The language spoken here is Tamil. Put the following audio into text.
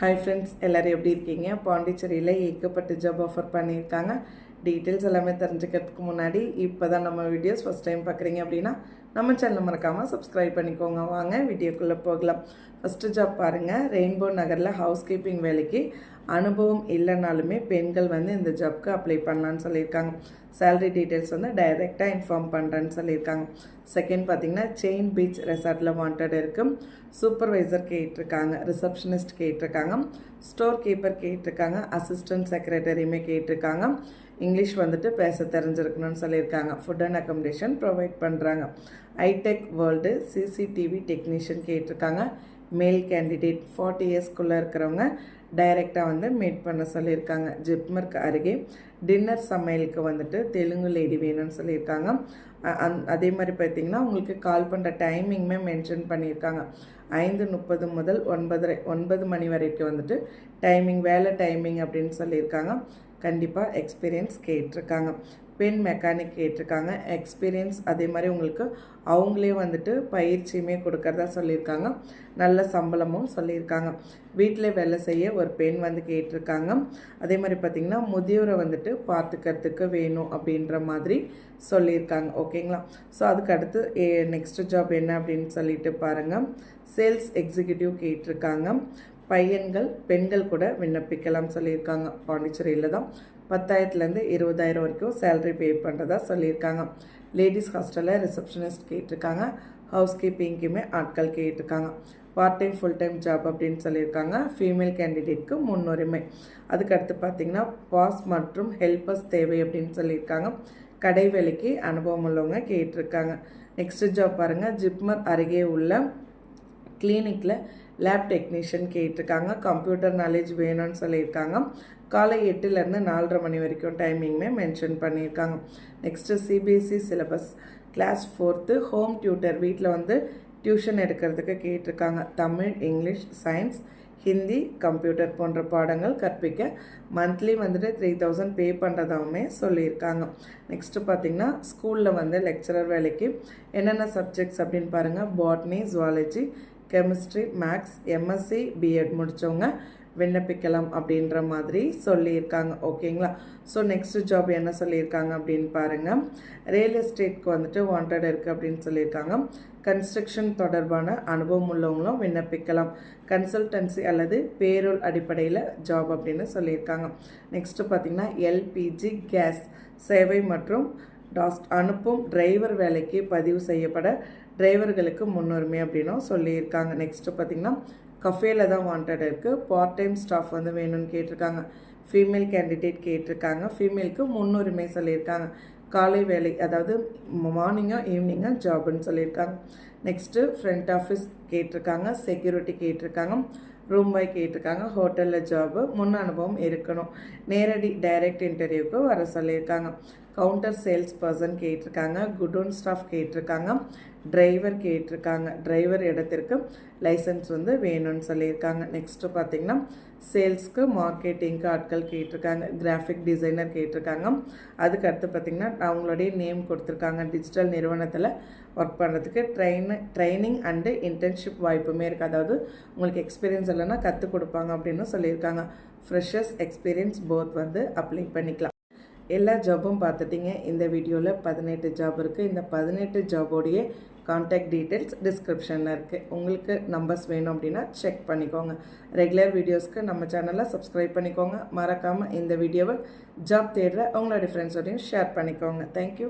ஹாய் ஃப்ரெண்ட்ஸ் எல்லோரும் எப்படி இருக்கீங்க? பாண்டிச்சேரியில் ஏகப்பட்ட ஜாப் ஆஃபர் பண்ணியிருக்காங்க. டீட்டெயில்ஸ் எல்லாமே தெரிஞ்சுக்கிறதுக்கு முன்னாடி இப்போ தான் நம்ம வீடியோஸ் ஃபஸ்ட் டைம் பார்க்குறீங்க அப்படின்னா நம்ம சேனலை மறக்காமல் சப்ஸ்கிரைப் பண்ணிக்கோங்க. வாங்க வீடியோக்குள்ளே போகலாம். ஃபஸ்ட்டு ஜாப் பாருங்கள் ரெயின்போ நகரில் ஹவுஸ் கீப்பிங் வேலைக்கு அனுபவம் இல்லைனாலுமே பெண்கள் வந்து இந்த ஜாப்க்கு அப்ளை பண்ணலான்னு சொல்லியிருக்காங்க. சேலரி டீட்டெயில்ஸ் வந்து டைரெக்டாக இன்ஃபார்ம் பண்ணுறேன்னு சொல்லியிருக்காங்க. செகண்ட் பார்த்தீங்கன்னா செயின் பீச் ரெசார்ட்டில் வாண்டட் இருக்கும் சூப்பர்வைசர் கேட்டிருக்காங்க. ரிசப்ஷனிஸ்ட் கேட்டிருக்காங்க. ஸ்டோர் கீப்பர் கேட்டிருக்காங்க அசிஸ்டன்ட் செக்ரட்டரியுமே கேட்டிருக்காங்க. இங்கிலீஷ் வந்துட்டு பேச தெரிஞ்சிருக்கணும்னு சொல்லியிருக்காங்க. ஃபுட் அண்ட் அக்கமடேஷன் ப்ரொவைட் பண்ணுறாங்க ஐடெக் வேர்ல்டு சிசிடிவி டெக்னீஷியன் கேட்டிருக்காங்க. மேல் கேண்டிடேட் ஃபார்ட்டி இயர்ஸ்க்குள்ளே இருக்கிறவங்க டைரெக்டாக வந்து மீட் பண்ண சொல்லியிருக்காங்க. ஜிப்மர்க்கு அருகே டின்னர் சமையலுக்கு வந்துட்டு தெலுங்கு லேடி வேணும்னு சொல்லியிருக்காங்க. அந் அதே மாதிரி பார்த்தீங்கன்னா உங்களுக்கு கால் பண்ணுற டைமிங்குமே மென்ஷன் பண்ணியிருக்காங்க. ஐந்து முப்பது முதல் ஒன்பதரை ஒன்பது மணி வரைக்கும் வந்துட்டு டைமிங் வேலை டைமிங் அப்படின்னு சொல்லியிருக்காங்க. கண்டிப்பாக எக்ஸ்பீரியன்ஸ் கேட்டிருக்காங்க. பெண் மெக்கானிக் கேட்டிருக்காங்க. எக்ஸ்பீரியன்ஸ் அதே மாதிரி உங்களுக்கு அவங்களே வந்துட்டு பயிற்சியுமே கொடுக்கறதா சொல்லியிருக்காங்க. நல்ல சம்பளமும் சொல்லியிருக்காங்க. வீட்டில் வேலை செய்ய ஒரு பெண் வந்து கேட்டிருக்காங்க. அதே மாதிரி பார்த்திங்கன்னா முதியோரை வந்துட்டு பார்த்துக்கிறதுக்கு வேணும் அப்படின்ற மாதிரி சொல்லியிருக்காங்க. ஓகேங்களா ஸோ அதுக்கு அடுத்து நெக்ஸ்ட் ஜாப் என்ன அப்படின்னு சொல்லிட்டு பாருங்கள் சேல்ஸ் எக்ஸிக்யூட்டிவ் கேட்டிருக்காங்க. பையன்கள் பெண்கள் கூட விண்ணப்பிக்கலாம் சொல்லியிருக்காங்க. பாண்டிச்சேரியில் தான் பத்தாயிரத்துலேருந்து இருபதாயிரம் வரைக்கும் சேலரி பே பண்ணுறதா சொல்லியிருக்காங்க. லேடிஸ் ஹாஸ்டலில் ரிசப்ஷனிஸ்ட் கேட்டிருக்காங்க. ஹவுஸ் கீப்பிங்க்குமே ஆட்கள் கேட்டிருக்காங்க. Part time full time job அப்படின்னு சொல்லியிருக்காங்க. ஃபீமேல் கேண்டிடேட்க்கு முன்னுரிமை. அதுக்கடுத்து பார்த்தீங்கன்னா பாஸ் மற்றும் ஹெல்பர்ஸ் தேவை அப்படின்னு சொல்லியிருக்காங்க. கடை வேலைக்கு அனுபவம் உள்ளவங்க கேட்டிருக்காங்க. நெக்ஸ்ட் ஜாப் பாருங்கள் ஜிப்மர் அருகே உள்ள கிளினிக்கில் லேப் டெக்னீஷியன் கேட்டிருக்காங்க. கம்ப்யூட்டர் நாலேஜ் வேணும்னு சொல்லியிருக்காங்க. காலை எட்டுலேருந்து நாலரை மணி வரைக்கும் டைமிங்குமே மென்ஷன் பண்ணியிருக்காங்க. Next CBSE syllabus class fourth home tutor வீட்டில் வந்து டியூஷன் எடுக்கிறதுக்கு கேட்டிருக்காங்க. Tamil English science Hindi computer போன்ற பாடங்கள் கற்பிக்க மந்த்லி வந்துட்டு த்ரீ தௌசண்ட் பே பண்ணுறதாவுமே சொல்லியிருக்காங்க. நெக்ஸ்ட்டு பார்த்திங்கன்னா ஸ்கூலில் வந்து லெக்சரர் வேலைக்கு என்னென்ன சப்ஜெக்ட்ஸ் அப்படின்னு பாருங்கள் botany zoology chemistry maths MSc BEd முடித்தவங்க விண்ணப்பிக்கலாம் அப்படின்ற மாதிரி சொல்லியிருக்காங்க. ஓகேங்களா? ஸோ நெக்ஸ்ட் ஜாப் என்ன சொல்லியிருக்காங்க அப்படின்னு பாருங்கள் ரியல் எஸ்டேட்க்கு வந்துட்டு வாண்டட் இருக்குது அப்படின்னு சொல்லியிருக்காங்க. கன்ஸ்ட்ரக்ஷன் தொடர்பான அனுபவம் உள்ளவங்களும் விண்ணப்பிக்கலாம். கன்சல்டன்சி அல்லது பேரோல் அடிப்படையில் ஜாப் அப்படின்னு சொல்லியிருக்காங்க. நெக்ஸ்ட்டு பார்த்திங்கன்னா எல்பிஜி கேஸ் சேவை மற்றும் டாஸ்ட் அனுப்பும் டிரைவர் வேலைக்கு பதிவு செய்யப்பட டிரைவர்களுக்கு முன்னுரிமை அப்படின்னும் சொல்லியிருக்காங்க. நெக்ஸ்ட்டு பார்த்திங்கன்னா கஃபேல தான் வாண்டட் இருக்குது பார்ட் டைம் ஸ்டாஃப் வந்து வேணும்னு கேட்டிருக்காங்க. ஃபீமேல் கேண்டிடேட் கேட்டிருக்காங்க. ஃபீமேலுக்கு முன்னுரிமை சொல்லியிருக்காங்க. காலை வேலை அதாவது மார்னிங்கோ ஈவினிங்காக ஜாப்னு சொல்லியிருக்காங்க. நெக்ஸ்ட்டு ஃப்ரண்ட் ஆஃபீஸ் கேட்டிருக்காங்க. செக்யூரிட்டி கேட்டிருக்காங்க. ரூம் பாய் கேட்டிருக்காங்க. ஹோட்டலில் ஜாபு முன் அனுபவம் இருக்கணும். நேரடி டைரக்ட் இன்டர்வியூக்கு வர சொல்லியிருக்காங்க. கவுண்டர் சேல்ஸ் பர்சன் கேட்டிருக்காங்க குடோன் ஸ்டாஃப் கேட்டிருக்காங்க டிரைவர் கேட்டிருக்காங்க டிரைவர் இடத்திற்கு லைசன்ஸ் வந்து வேணும்னு சொல்லியிருக்காங்க. நெக்ஸ்ட்டு பார்த்தீங்கன்னா சேல்ஸ்க்கு மார்க்கெட்டிங்க்கு ஆட்கள் கேட்டிருக்காங்க கிராஃபிக் டிசைனர் கேட்டிருக்காங்க. அதுக்கு அடுத்து பார்த்திங்கன்னா அவங்களுடைய நேம் கொடுத்துருக்காங்க. டிஜிட்டல் நிறுவனத்தில் ஒர்க் பண்ணுறதுக்கு ட்ரெயின் ட்ரைனிங் அண்டு இன்டர்ன்ஷிப் வாய்ப்புமே இருக்குது அதாவது உங்களுக்கு எக்ஸ்பீரியன்ஸ் இல்லைன்னா கற்றுக் கொடுப்பாங்க அப்படின்னு சொல்லியிருக்காங்க. ஃப்ரெஷர்ஸ் எக்ஸ்பீரியன்ஸ் போத் வந்து அப்ளை பண்ணிக்கலாம். எல்லா ஜாப்பும் பார்த்துட்டிங்க. இந்த வீடியோவில் பதினெட்டு ஜாப் இருக்குது இந்த பதினெட்டு ஜாபோடைய காண்டாக்ட் டீட்டெயில்ஸ் டிஸ்கிரிப்ஷனில் இருக்குது உங்களுக்கு நம்பர்ஸ் வேணும் அப்படின்னா செக் பண்ணிக்கோங்க. ரெகுலர் வீடியோஸ்க்கு நம்ம சேனலை சப்ஸ்கிரைப் பண்ணிக்கோங்க. மறக்காமல் இந்த வீடியோவை ஜாப் தேடுற உங்களோட ஃப்ரெண்ட்ஸோடையும் ஷேர் பண்ணிக்கோங்க. தேங்க்யூ